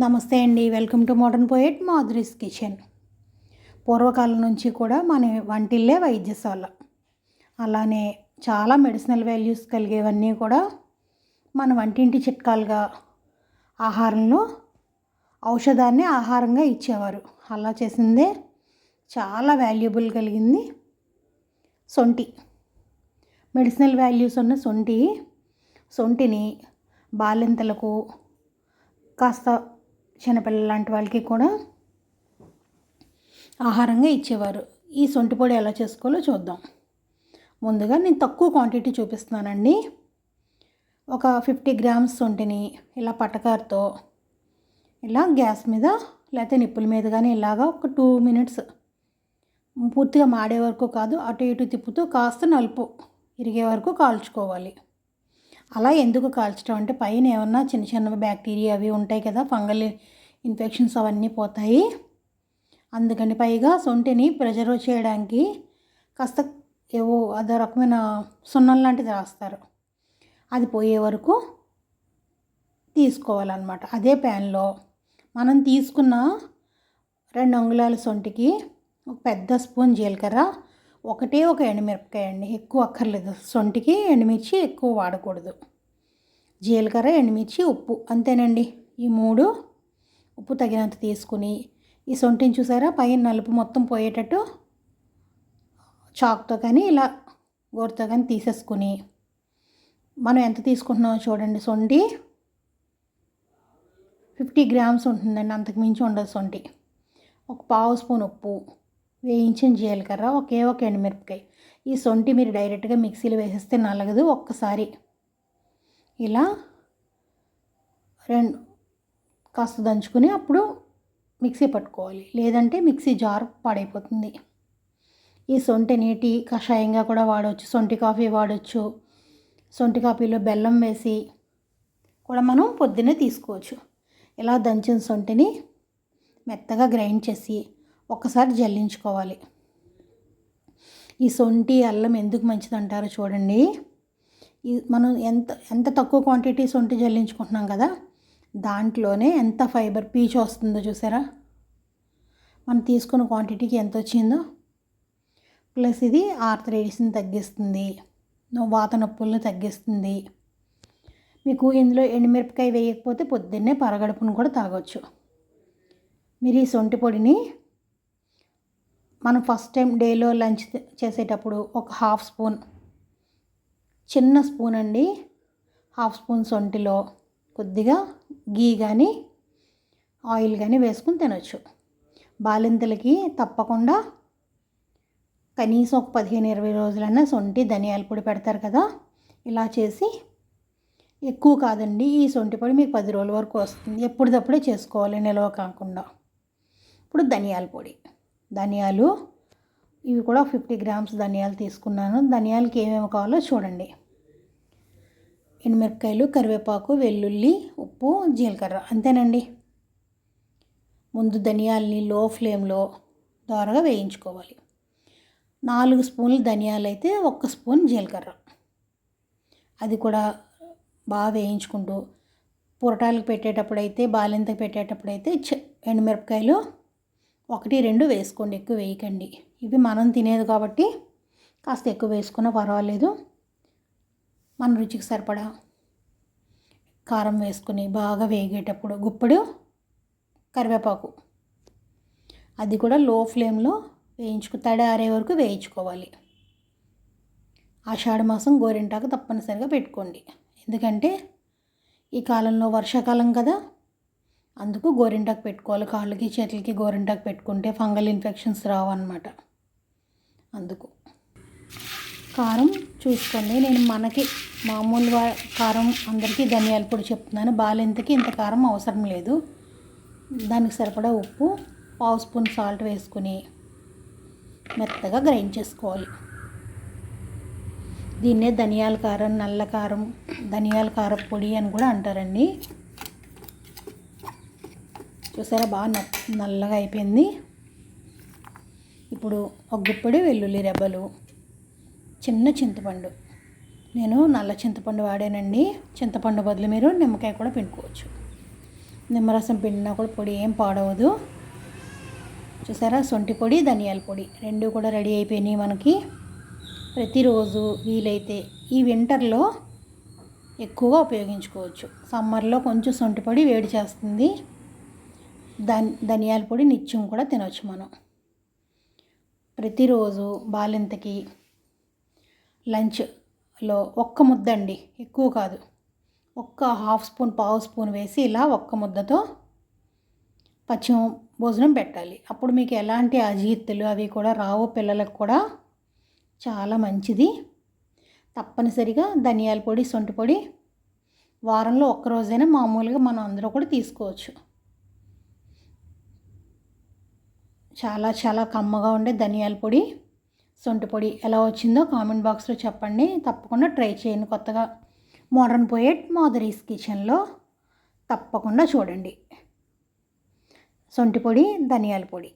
నమస్తే అండి. Welcome to modern poet Madhuri's kitchen. పూర్వకాలం నుంచి కూడా మన వంటిల్లే వైద్యశాల. అలానే చాలా మెడిసినల్ వాల్యూస్ కలిగేవన్నీ కూడా మన వంటింటి చిట్కాలుగా ఆహారంలో ఔషధాన్ని ఆహారంగా ఇచ్చేవారు. అలా చేసిందే చాలా వాల్యుబుల్ కలిగింది సొంటి. మెడిసినల్ వాల్యూస్ ఉన్న సొంటి సొంటిని బాలింతలకు కాస్త చిన్నపిల్లల లాంటి వాళ్ళకి కూడా ఆహారంగా ఇచ్చేవారు. ఈ సొంటి పొడి ఎలా చేసుకోవాలో చూద్దాం. ముందుగా నేను తక్కువ క్వాంటిటీ చూపిస్తున్నానండి. ఒక ఫిఫ్టీ గ్రామ్స్ సొంటిని ఇలా పటకారుతో ఇలా గ్యాస్ మీద లేకపోతే నిప్పుల మీద కానీ ఇలాగా ఒక టూ మినిట్స్ పూర్తిగా మాడే వరకు కాదు అటు ఇటు తిప్పుతూ కాస్త నలుపు ఇరిగే వరకు కాల్చుకోవాలి. అలా ఎందుకు కాల్చడం అంటే పైన ఏమన్నా చిన్న చిన్న బ్యాక్టీరియా అవి ఉంటాయి కదా ఫంగల్ ఇన్ఫెక్షన్స్ అవన్నీ పోతాయి. అందుకని పైగా సొంటిని ప్రిజర్వ్ చేయడానికి కాస్త ఏవో అదో రకమైన సున్నం లాంటిది రాస్తారు. అది పోయే వరకు తీసుకోవాలన్నమాట. అదే ప్యాన్లో మనం తీసుకున్న రెండు అంగుళాల సొంటికి ఒక పెద్ద స్పూన్ జీలకర్ర ఒకటే ఒక ఎండుమిరపకాయ అండి ఎక్కువ అక్కర్లేదు. సొంటికి ఎండుమిర్చి ఎక్కువ వాడకూడదు. జీలకర్ర ఎండుమిర్చి ఉప్పు అంతేనండి. ఈ మూడు ఉప్పు తగినంత తీసుకుని ఈ సొంటిని చూసారా? పైన నలుపు మొత్తం పోయేటట్టు చాక్తో కానీ ఇలా గోరుతో కానీ తీసేసుకుని మనం ఎంత తీసుకుంటున్నామో చూడండి. సొంటి ఫిఫ్టీ గ్రామ్స్ ఉంటుందండి. అంతకు మించి ఉండదు సొంటి. ఒక పావు స్పూన్ ఉప్పు. వేయించిన జీలకర్ర ఒకే ఒక ఎండుమిరపకాయ. ఈ సొంటి మీరు డైరెక్ట్గా మిక్సీలో వేసేస్తే నలగదు ఒక్కసారి. ఇలా రెండు కాస్త దంచుకుని అప్పుడు మిక్సీ పట్టుకోవాలి. లేదంటే మిక్సీ జార్ పాడైపోతుంది. ఈ సొంటి నీటి కషాయంగా కూడా వాడవచ్చు సొంటి కాఫీ వాడచ్చు సొంటి కాఫీలో బెల్లం వేసి కూడా మనం పొద్దున్నే తీసుకోవచ్చు. ఇలా దంచిన సొంటిని మెత్తగా గ్రైండ్ చేసి ఒక్కసారి జల్లించుకోవాలి. ఈ సొంటి అల్లం ఎందుకు మంచిదంటారో చూడండి. మనం ఎంత ఎంత తక్కువ క్వాంటిటీ సొంటి జల్లించుకుంటున్నాం కదా దాంట్లోనే ఎంత ఫైబర్ పీచు వస్తుందో చూసారా? మనం తీసుకున్న క్వాంటిటీకి ఎంత వచ్చిందో ప్లస్ ఇది ఆర్థరైటిస్ని తగ్గిస్తుంది వాత నొప్పులను తగ్గిస్తుంది. మీకు ఇందులో ఎండుమిరపకాయ వేయకపోతే పొద్దున్నే పరగడుపును కూడా తాగొచ్చు. మీరు ఈ సొంటి పొడిని మనం ఫస్ట్ టైం డేలో లంచ్ చేసేటప్పుడు ఒక హాఫ్ స్పూన్ చిన్న స్పూన్ అండి. హాఫ్ స్పూన్ సొంటిలో కొద్దిగా గీ కానీ ఆయిల్ కానీ వేసుకుని తినొచ్చు. బాలింతలకి తప్పకుండా కనీసం ఒక పదిహేను ఇరవై రోజులన్నా సొంటి ధనియాల పొడి పెడతారు కదా. ఇలా చేసి ఎక్కువ కాదండి ఈ సొంటి పొడి మీకు పది రోజుల వరకు వస్తుంది. ఎప్పటిదప్పుడే చేసుకోవాలి నిల్వ కాకుండా. ఇప్పుడు ధనియాల పొడి. ధనియాలు. ఇవి కూడా ఫిఫ్టీ గ్రామ్స్ ధనియాలు తీసుకున్నాను. ధనియాలకి ఏమేమి కావాలో చూడండి. ఎండుమిరపకాయలు కరివేపాకు వెల్లుల్లి ఉప్పు జీలకర్ర. అంతేనండి. ముందు ధనియాలని లో ఫ్లేమ్లో దోరగా వేయించుకోవాలి. నాలుగు స్పూన్లు ధనియాలు అయితే ఒక్క స్పూన్ జీలకర్ర. అది కూడా బాగా వేయించుకుంటూ పొరటాలకు పెట్టేటప్పుడు అయితే బాలింతకు పెట్టేటప్పుడు అయితే ఎండుమిరపకాయలు ఒకటి రెండు వేసుకోండి ఎక్కువ వేయకండి. ఇవి మనం తినేది కాబట్టి కాస్త ఎక్కువ వేసుకున్నా పర్వాలేదు. మన రుచికి సరిపడా కారం వేసుకుని బాగా వేగేటప్పుడు గుప్పడు కరివేపాకు. అది కూడా లో ఫ్లేమ్లో వేయించుకు తడి ఆరే వరకు వేయించుకోవాలి. ఆషాఢ మాసం గోరింటాకు తప్పనిసరిగా పెట్టుకోండి. ఎందుకంటే ఈ కాలంలో వర్షాకాలం కదా అందుకు గోరింటాకు పెట్టుకోవాలి. కాళ్ళకి చేతులకి గోరింటాకు పెట్టుకుంటే ఫంగల్ ఇన్ఫెక్షన్స్ రావు అనమాట అందుకు. కారం చూసుకోండి. నేను మనకి మామూలు కారం అందరికీ ధనియాల పొడి చెప్తున్నాను. బాలింతకి ఇంత కారం అవసరం లేదు. దానికి సరిపడా ఉప్పు పావు స్పూన్ సాల్ట్ వేసుకుని మెత్తగా గ్రైండ్ చేసుకోవాలి. దీన్నే ధనియాల కారం నల్ల కారం ధనియాల కారం పొడి అని కూడా అంటారండి. చూసారా? బాగా నల్లగా అయిపోయింది. ఇప్పుడు ఒక వెల్లుల్లి రెబ్బలు చిన్న చింతపండు. నేను నల్ల చింతపండు వాడానండి. చింతపండు బదులు మీరు నిమ్మకాయ కూడా పిండుకోవచ్చు. నిమ్మరసం పిండినా కూడా పొడి ఏం పాడవదు. చూసారా? సొంటి పొడి ధనియాల పొడి రెండు కూడా రెడీ అయిపోయినాయి మనకి. ప్రతిరోజు వీలైతే ఈ వింటర్లో ఎక్కువగా ఉపయోగించుకోవచ్చు. సమ్మర్లో కొంచెం సొంటి పొడి వేడి చేస్తుంది. ధనియాల పొడి నిత్యం కూడా తినవచ్చు మనం. ప్రతిరోజు బాలింతకి లంచ్లో ఒక్క ముద్ద అండి ఎక్కువ కాదు. ఒక్క హాఫ్ స్పూన్ పావు స్పూన్ వేసి ఇలా ఒక్క ముద్దతో పచ్చిమ భోజనం పెట్టాలి. అప్పుడు మీకు ఎలాంటి అజీర్తులు అవి కూడా రావు పిల్లలకు కూడా చాలా మంచిది. తప్పనిసరిగా ధనియాల పొడి సొంటి పొడి వారంలో ఒక్కరోజైనా మామూలుగా మనం అందరూ కూడా తీసుకోవచ్చు. చాలా చాలా కమ్మగా ఉండే ధనియాల పొడి సొంటి పొడి ఎలా వచ్చిందో కామెంట్ బాక్స్లో చెప్పండి. తప్పకుండా ట్రై చేయండి కొత్తగా. మోడర్న్ పోయేట్ మాధురీస్ కిచెన్లో తప్పకుండా చూడండి. సొంటి పొడి ధనియాల పొడి.